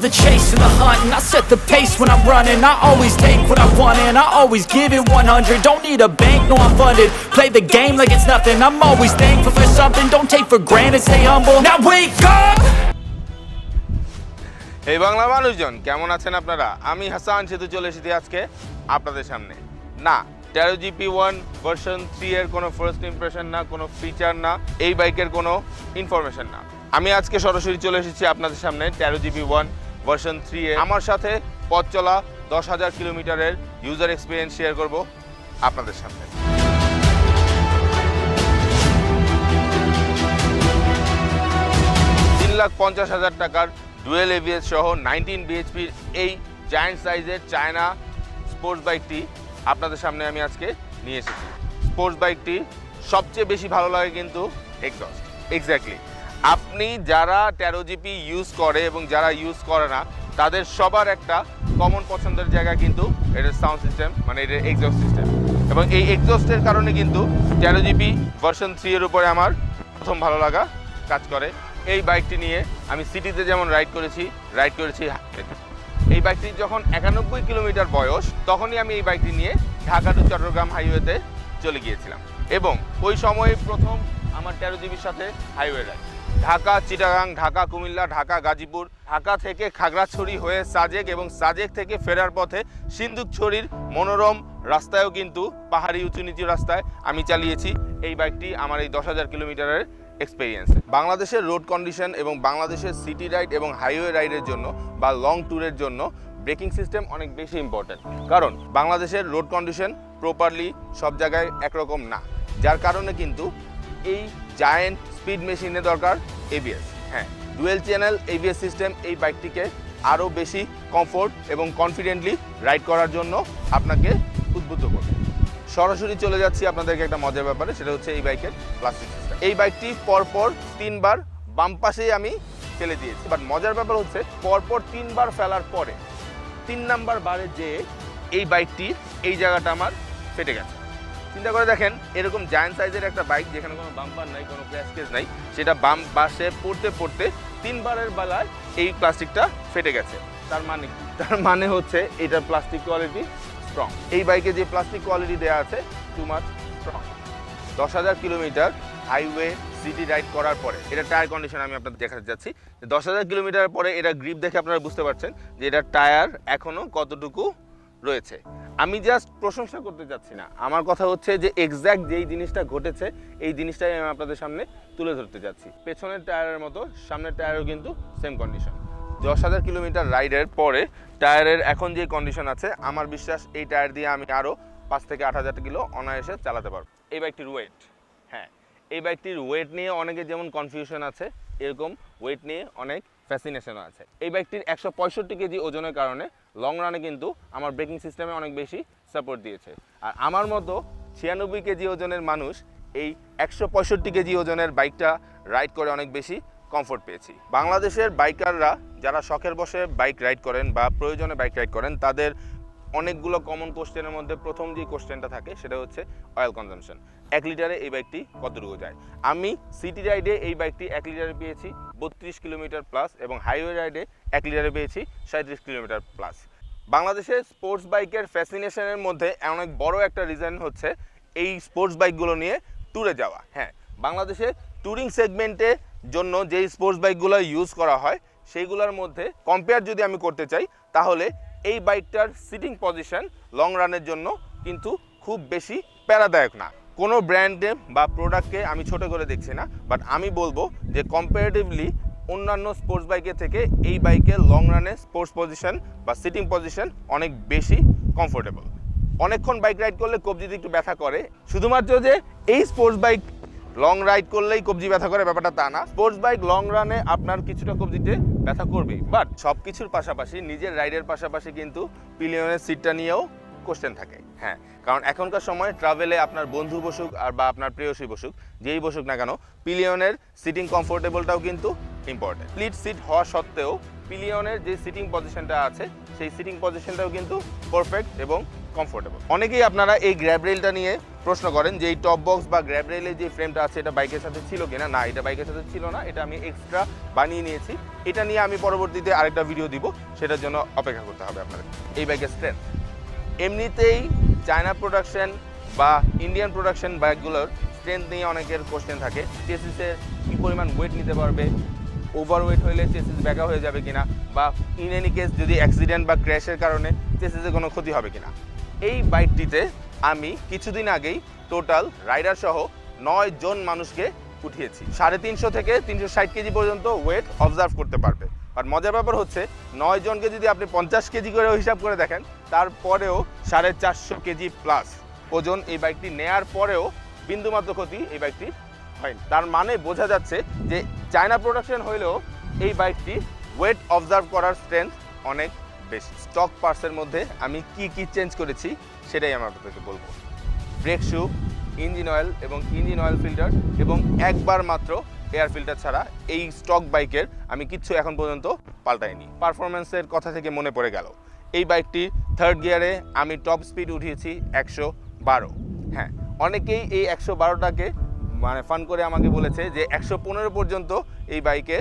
love the chase and the hunt And I set the pace when I'm running I always take what I want and I always give it 100 Don't need a bank, no I'm funded Play the game like it's nothing I'm always thankful for something Don't take for granted, stay humble Now wake up! এই বাংলা মানুষজন কেমন আছেন আপনারা আমি হাসান সেতু চলে এসেছি আজকে আপনাদের সামনে না তেরো জিপি ওয়ান ভার্সন থ্রি এর কোনো ফার্স্ট ইমপ্রেশন না কোনো ফিচার না এই বাইকের কোনো ইনফরমেশন না আমি আজকে সরাসরি চলে এসেছি আপনাদের সামনে তেরো জিবি ওয়ান ভার্সন থ্রি এ আমার সাথে পথ চলা দশ হাজার কিলোমিটারের ইউজার এক্সপিরিয়েন্স শেয়ার করব আপনাদের সামনে। তিন লাখ পঞ্চাশ হাজার টাকার ডুয়েল এভিএস সহ নাইনটিন বিএইচপির এই জায়ান্ট সাইজের চায়না স্পোর্টস বাইকটি আপনাদের সামনে আমি আজকে নিয়ে এসেছি। স্পোর্টস বাইকটি সবচেয়ে বেশি ভালো লাগে কিন্তু এক্সস্ট এক্স্যাক্টলি আপনি যারা তেরো জিপি ইউজ করে এবং যারা ইউজ করে না, তাদের সবার একটা কমন পছন্দের জায়গা কিন্তু এটার সাউন্ড সিস্টেম মানে এটার এক্সস্ট সিস্টেম এবং এই এক্সস্টের কারণে কিন্তু তেরো জিপি ভার্সন থ্রি এর উপরে আমার প্রথম ভালো লাগা কাজ করে। এই বাইকটি নিয়ে আমি সিটিতে যেমন রাইড করেছি রাইড করেছি। এই বাইকটি যখন একানব্বই কিলোমিটার বয়স, তখনই আমি এই বাইকটি নিয়ে ঢাকা টু চট্টগ্রাম হাইওয়েতে চলে গিয়েছিলাম। এবং ওই সময়ে প্রথম আমার তেরো জিবির সাথে হাইওয়ে রাইড ঢাকা, চিটাগাং, ঢাকা, কুমিল্লা, ঢাকা, গাজীপুর, ঢাকা থেকে খাগড়াছড়ি হয়ে সাজেক এবং সাজেক থেকে ফেরার পথে সিন্ধুকছড়ির মনোরম রাস্তায়ও কিন্তু পাহাড়ি উঁচু নিচু রাস্তায় আমি চালিয়েছি। এই বাইকটি আমার এই দশ হাজার কিলোমিটারের এক্সপিরিয়েন্স বাংলাদেশের রোড কন্ডিশন এবং বাংলাদেশের সিটি রাইড এবং হাইওয়ে রাইডের জন্য বা লং ট্যুরের জন্য ব্রেকিং সিস্টেম অনেক বেশি ইম্পর্ট্যান্ট কারণ বাংলাদেশের রোড কন্ডিশন প্রপারলি সব জায়গায় একরকম না। যার কারণে কিন্তু এই জায়েন্ট স্পিড মেশিনের দরকার এবিএস হ্যাঁ ডুয়েল চ্যানেল এবিএস সিস্টেম এই বাইকটিকে আরও বেশি কমফোর্ট এবং কনফিডেন্টলি রাইড করার জন্য আপনাকে উদ্বুদ্ধ করবে। সরাসরি চলে যাচ্ছি আপনাদেরকে একটা মজার ব্যাপারে, সেটা হচ্ছে এই বাইকের প্লাস্টিক এই বাইকটি পরপর তিনবার বাম পাশেই আমি ফেলে দিয়েছি বাট মজার ব্যাপার হচ্ছে পরপর তিনবার ফেলার পরে তিন নাম্বার বারে যে এই বাইকটির এই জায়গাটা আমার ফেটে গেছে। চিন্তা করে দেখেন, এরকম জায়ান্ট সাইজের একটা বাইক যেখানে কোনো বাম্পার নাই, কোনো ক্র্যাশ নাই, সেটা বাম পাশে পড়তে পড়তে তিনবারের বেলায় এই প্লাস্টিকটা ফেটে গেছে। তার মানে তার মানে হচ্ছে এটার প্লাস্টিক কোয়ালিটি স্ট্রং এই বাইকে যে প্লাস্টিক কোয়ালিটি দেওয়া আছে টু মাচ স্ট্রং দশ হাজার কিলোমিটার হাইওয়ে সিটি রাইড করার পরে, এটা টায়ার কন্ডিশন আমি আপনাদের দেখাতে যাচ্ছি। দশ হাজার কিলোমিটার পরে এটা গ্রিপ দেখে আপনারা বুঝতে পারছেন যে এটা টায়ার এখনও কতটুকু রয়েছে। আমি জাস্ট প্রশংসা করতে চাচ্ছি না। আমার কথা হচ্ছে যে এক্স্যাক্ট যেই জিনিসটা ঘটেছে, এই জিনিসটাই আমি আপনাদের সামনে তুলে ধরতে যাচ্ছি। পেছনের টায়ারের মতো, সামনের টায়ারও কিন্তু সেম কন্ডিশন দশ হাজার কিলোমিটার রাইডের পরে টায়ারের এখন যে কন্ডিশন আছে, আমার বিশ্বাস এই টায়ার দিয়ে আমি আরও পাঁচ থেকে আট হাজার কিলো অনায়াসে চালাতে পারব। এই বাইকটির ওয়েট হ্যাঁ। এই বাইকটির ওয়েট নিয়ে অনেকে যেমন কনফিউশন আছে, এরকম ওয়েট নিয়ে অনেক ফ্যাসিনেশনও আছে। এই বাইকটির একশো পঁয়ষট্টি কেজি ওজনের কারণে লং রানে কিন্তু আমার ব্রেকিং সিস্টেমে অনেক বেশি সাপোর্ট দিয়েছে। আর আমার মতো ছিয়ানব্বই কেজি ওজনের মানুষ এই একশো পঁয়ষট্টি কেজি ওজনের বাইকটা রাইড করে অনেক বেশি কমফোর্ট পেয়েছি। বাংলাদেশের বাইকাররা যারা শখের বসে বাইক রাইড করেন বা প্রয়োজনে বাইক রাইড করেন, তাদের অনেকগুলো কমন কোশ্চেনের মধ্যে প্রথম যে কোশ্চেনটা থাকে সেটা হচ্ছে অয়েল কনজামশন এক লিটারে এই বাইকটি কতটুকু যায়? আমি সিটি রাইডে এই বাইকটি এক লিটারে পেয়েছি বত্রিশ কিলোমিটার প্লাস এবং হাইওয়ে রাইডে এক লিটারে পেয়েছি সাঁত্রিশ কিলোমিটার প্লাস বাংলাদেশের স্পোর্টস বাইকের ফ্যাসিনেশনের মধ্যে অনেক বড় একটা রিজন হচ্ছে এই স্পোর্টস বাইকগুলো নিয়ে ট্যুরে যাওয়া। হ্যাঁ বাংলাদেশে ট্যুরিং সেগমেন্টের জন্য যেই স্পোর্টস বাইকগুলো ইউজ করা হয়, সেইগুলোর মধ্যে কম্পেয়ার যদি আমি করতে চাই, তাহলে এই বাইকটার সিটিং পজিশন লং রানের জন্য কিন্তু খুব বেশি প্যারাদায়ক না। কোনো ব্র্যান্ডে বা প্রোডাক্টকে আমি ছোট করে দেখছি না বাট আমি বলব যে কম্পারেটিভলি অন্যান্য স্পোর্টস বাইকের থেকে এই বাইকের লং রানে স্পোর্টস পজিশন বা সিটিং পজিশন অনেক বেশি কমফোর্টেবল অনেকক্ষণ বাইক রাইড করলে কবজিতে একটু ব্যথা করে। শুধুমাত্র যে এই স্পোর্টস বাইক লং রাইড করলেই কবজি ব্যথা করে, ব্যাপারটা তা না। স্পোর্টস বাইক লং রানে আপনার কিছুটা কবজিতে ব্যথা করবেই। বাট সব কিছুর পাশাপাশি, নিজের রাইডের পাশাপাশি কিন্তু পিলিয়নের সিটটা নিয়েও কোশ্চেন থাকে। হ্যাঁ কারণ এখনকার সময় ট্রাভেলে আপনার বন্ধু বসুক আর বা আপনার প্রেয়সী বসুক, যেই বসুক না কেন পিলিয়নের সিটিং কমফোর্টেবলটাও কিন্তু ইম্পর্টেন্ট স্প্লিট সিট হওয়া সত্ত্বেও পিলিয়নের যে সিটিং পজিশনটা আছে, সেই সিটিং পজিশনটাও কিন্তু পারফেক্ট এবং কমফোর্টেবল অনেকেই আপনারা এই গ্র্যাব রেলটা নিয়ে প্রশ্ন করেন যে এই টপ বক্স বা গ্র্যাব রেলের যে ফ্রেমটা আছে, এটা বাইকের সাথে ছিল কিনা? না, এটা বাইকের সাথে ছিল না, এটা আমি এক্সট্রা বানিয়ে নিয়েছি। এটা নিয়ে আমি পরবর্তীতে আরেকটা ভিডিও দিব, সেটার জন্য অপেক্ষা করতে হবে আপনাদের। এই বাইকের স্ট্রেংথ এমনিতেই চায়না প্রোডাকশন বা ইন্ডিয়ান প্রোডাকশন বাইকগুলোর স্ট্রেংথ নিয়ে অনেকের কোশ্চেন থাকে। চেসিসের কী পরিমাণ ওয়েট নিতে পারবে? ওভার ওয়েট হলে চেসিস ব্যাকা হয়ে যাবে কিনা বা ইন এনি কেস যদি অ্যাক্সিডেন্ট বা ক্র্যাশের কারণে চেসিসে কোনো ক্ষতি হবে কিনা? এই বাইকটিতে আমি কিছুদিন আগেই টোটাল রাইডার সহ নয় জন মানুষকে উঠিয়েছি। সাড়ে তিনশো থেকে তিনশো ষাট কেজি পর্যন্ত ওয়েট অবজার্ভ করতে পারবে। আর মজার ব্যাপার হচ্ছে, নয় জনকে যদি আপনি পঞ্চাশ কেজি করে হিসাব করে দেখেন, তারপরেও সাড়ে চারশো কেজি প্লাস ওজন এই বাইকটি নেয়ার পরেও বিন্দুমাত্র ক্ষতি এই বাইকটি হয়নি তার মানে বোঝা যাচ্ছে যে চায়না প্রোডাকশন হইলেও এই বাইকটি ওয়েট অবজার্ভ করার স্ট্রেংথ অনেক বেশি। স্টক পার্টসের মধ্যে আমি কি কি চেঞ্জ করেছি সেটাই আমি আপনাদেরকে বলব। ব্রেক শু ইঞ্জিন অয়েল এবং ইঞ্জিন অয়েল ফিল্টার এবং একবার মাত্র এয়ার ফিল্টার ছাড়া এই স্টক বাইকের আমি কিচ্ছু এখন পর্যন্ত পাল্টাইনি। পারফরমেন্সের কথা থেকে মনে পড়ে গেল। এই বাইকটি থার্ড গিয়ারে আমি টপ স্পিড উঠিয়েছি একশো বারো। হ্যাঁ অনেকেই এই একশো বারোটাকে মানে ফান করে আমাকে বলেছে যে একশো পনেরো পর্যন্ত এই বাইকে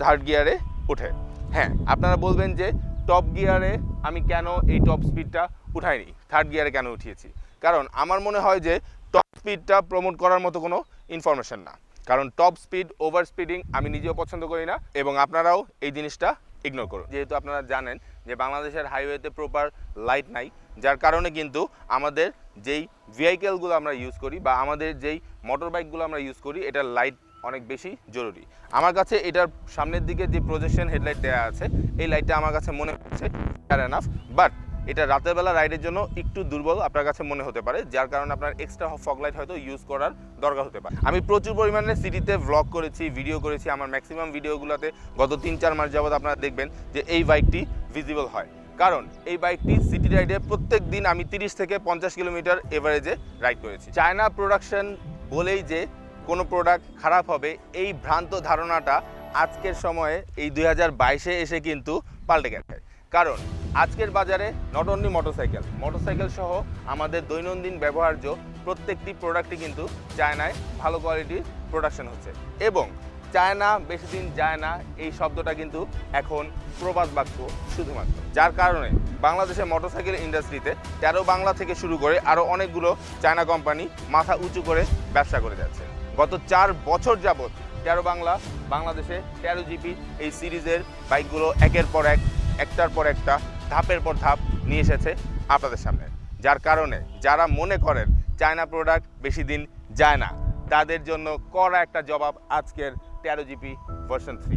থার্ড গিয়ারে ওঠে। হ্যাঁ আপনারা বলবেন যে টপ গিয়ারে আমি কেন এই টপ স্পিডটা উঠাইনি? থার্ড গিয়ারে কেন উঠিয়েছি? কারণ আমার মনে হয় যে টপ স্পিডটা প্রমোট করার মতো কোনো ইনফরমেশন না। কারণ টপ স্পিড ওভার স্পিডিং আমি নিজেও পছন্দ করি না এবং আপনারাও এই জিনিসটা ইগনোর করুন। যেহেতু আপনারা জানেন যে বাংলাদেশের হাইওয়েতে প্রপার লাইট নাই, যার কারণে কিন্তু আমাদের যেই ভেহিকেলগুলো আমরা ইউজ করি বা আমাদের যেই মোটর বাইকগুলো আমরা ইউজ করি, এটার লাইট অনেক বেশি জরুরি। আমার কাছে এটার সামনের দিকে যে প্রজেকশন হেডলাইট দেওয়া আছে, এই লাইটটা আমার কাছে মনে হচ্ছে ফেয়ার এনাফ বাট এটা রাতের বেলা রাইডের জন্য একটু দুর্বল আপনার কাছে মনে হতে পারে, যার কারণে আপনার এক্সট্রা ফগ লাইট হয়তো ইউজ করার দরকার হতে পারে। আমি প্রচুর পরিমাণে সিটিতে ভ্লগ করেছি ভিডিও করেছি, আমার ম্যাক্সিমাম ভিডিওগুলোতে গত তিন চার মাস যাবত আপনারা দেখবেন যে এই বাইকটি ভিজিবল হয়। কারণ এই বাইকটি সিটি রাইডে প্রত্যেক দিন আমি তিরিশ থেকে পঞ্চাশ কিলোমিটার এভারেজে রাইড করেছি। চায়না প্রোডাকশন বলেই যে কোনো প্রোডাক্ট খারাপ হবে, এই ভ্রান্ত ধারণাটা আজকের সময়ে এই দুই হাজার এসে কিন্তু পাল্টে গেছে। কারণ আজকের বাজারে নট অনলি মোটরসাইকেল মোটরসাইকেল সহ আমাদের দৈনন্দিন ব্যবহার্য প্রত্যেকটি প্রোডাক্টই কিন্তু চায়নায় ভালো কোয়ালিটির প্রোডাকশন হচ্ছে। এবং চায়না বেশি দিন যায় না, এই শব্দটা কিন্তু এখন প্রবাদ বাক্য শুধুমাত্র। যার কারণে বাংলাদেশের মোটরসাইকেল ইন্ডাস্ট্রিতে তেরো বাংলা থেকে শুরু করে আরও অনেকগুলো চায়না কোম্পানি মাথা উঁচু করে ব্যবসা করে যাচ্ছে। গত চার বছর যাবৎ তেরো বাংলা বাংলাদেশে তেরো জিপি এই সিরিজের বাইকগুলো একের পর এক, একটার পর একটা, ধাপের পর ধাপ নিয়ে এসেছে আপনাদের সামনে। যার কারণে যারা মনে করেন চায়না প্রোডাক্ট বেশি দিন যায় না, তাদের জন্য কড়া একটা জবাব আজকের তেরো জিবি ভার্সন থ্রি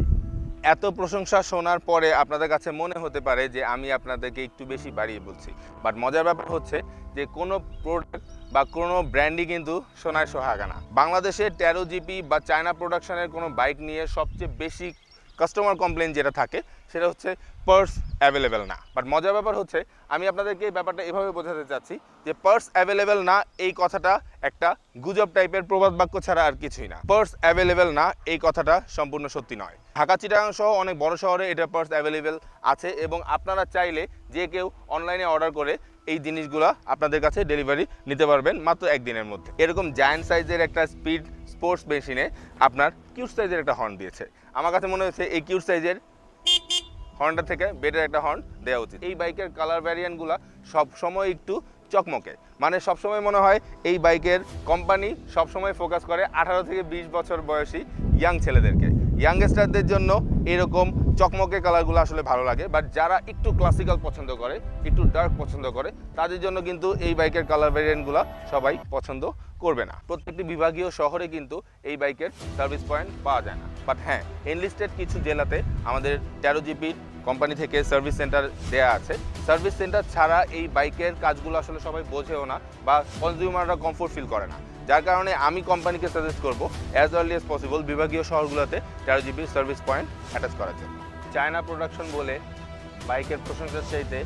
এত প্রশংসা শোনার পরে আপনাদের কাছে মনে হতে পারে যে আমি আপনাদেরকে একটু বেশি বাড়িয়ে বলছি। বাট মজার ব্যাপার হচ্ছে যে কোনো প্রোডাক্ট বা কোনো ব্র্যান্ডই কিন্তু সোনায় সোহাগা না বাংলাদেশে তেরো জিপি বা চায়না প্রোডাকশনের কোনো বাইক নিয়ে সবচেয়ে বেশি কাস্টমার কমপ্লেন যেটা থাকে সেটা হচ্ছে পার্স অ্যাভেলেবেল না। বাট মজার ব্যাপার হচ্ছে, আমি আপনাদেরকে এই ব্যাপারটা এভাবে বোঝাতে চাচ্ছি যে পার্স অ্যাভেলেবেল না, এই কথাটা একটা গুজব টাইপের প্রবাদ বাক্য ছাড়া আর কিছুই না। পার্স অ্যাভেলেবেল না, এই কথাটা সম্পূর্ণ সত্যি নয়। ঢাকা চিটাগাং সহ অনেক বড় শহরে এটা পার্স অ্যাভেলেবেল আছে এবং আপনারা চাইলে যে কেউ অনলাইনে অর্ডার করে এই জিনিসগুলো আপনাদের কাছে ডেলিভারি নিতে পারবেন মাত্র একদিনের মধ্যে। এরকম জায়ান্ট সাইজের একটা স্পিড স্পোর্টস মেশিনে আপনার কিউট সাইজের একটা হর্ন দিয়েছে। আমার কাছে মনে হচ্ছে এই কিউট সাইজের হর্নটা থেকে বেটার একটা হর্ন দেওয়া উচিত। এই বাইকের কালার ভ্যারিয়েন্টগুলো সবসময় একটু চকমকে। মানে সবসময় মনে হয় এই বাইকের কোম্পানি সবসময় ফোকাস করে আঠারো থেকে বিশ বছর বয়সী ইয়াং ছেলেদেরকে। ইয়াংস্টারদের জন্য এরকম চকমকে কালারগুলো আসলে ভালো লাগে। বাট যারা একটু ক্লাসিক্যাল পছন্দ করে, একটু ডার্ক পছন্দ করে, তাদের জন্য কিন্তু এই বাইকের কালার ভ্যারিয়েন্টগুলো সবাই পছন্দ করবে না। প্রত্যেকটি বিভাগীয় শহরে কিন্তু এই বাইকের সার্ভিস পয়েন্ট পাওয়া যায় না। বাট হ্যাঁ এনলিস্টেড কিছু জেলাতে আমাদের তেরো জিপির কোম্পানি থেকে সার্ভিস সেন্টার দেয়া আছে। সার্ভিস সেন্টার ছাড়া এই বাইকের কাজগুলো আসলে সবাই বোঝেও না বা কনজিউমাররা কমফোর্ট ফিল করে না। যার কারণে আমি কোম্পানিকে সাজেস্ট করব অ্যাজ আর্লি এজ পসিবল বিভাগীয় শহরগুলোতে তেরো জিবির সার্ভিস পয়েন্ট অ্যাটাচ করার জন্য। চায়না প্রোডাকশন বলে বাইকের প্রশংসার চাইতে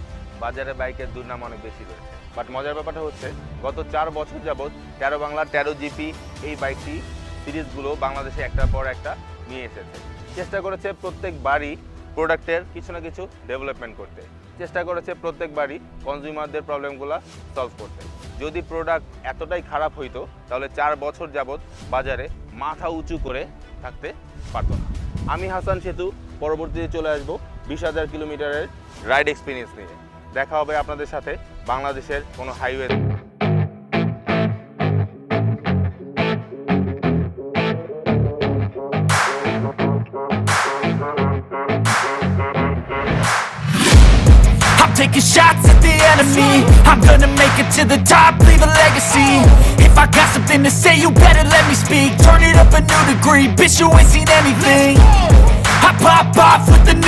বাজারে বাইকের দুর্নাম অনেক বেশি রয়েছে। বাট মজার ব্যাপারটা হচ্ছে, গত চার বছর যাবৎ তেরো বাংলা তেরো জিপি এই বাইকটি সিরিজগুলো বাংলাদেশে একটার পর একটা নিয়ে এসেছে। চেষ্টা করেছে প্রত্যেক বাড়ি প্রোডাক্টের কিছু না কিছু ডেভেলপমেন্ট করতে। চেষ্টা করেছে প্রত্যেকবারই কনজিউমারদের প্রবলেমগুলো সলভ করতে। যদি প্রোডাক্ট এতটাই খারাপ হইতো, তাহলে চার বছর যাবৎ বাজারে মাথা উঁচু করে থাকতে পারতো না। আমি হাসান সেতু, পরবর্তীতে চলে আসব বিশ হাজার কিলোমিটারের রাইড এক্সপিরিয়েন্স নিয়ে। দেখা হবে আপনাদের সাথে বাংলাদেশের কোনো highway taking shots at the enemy. I'm gonna make it to the top, leave a legacy. If I got something to say, you better let me speak. Turn it up a new degree, bitch you ain't seen anything. I pop off with the new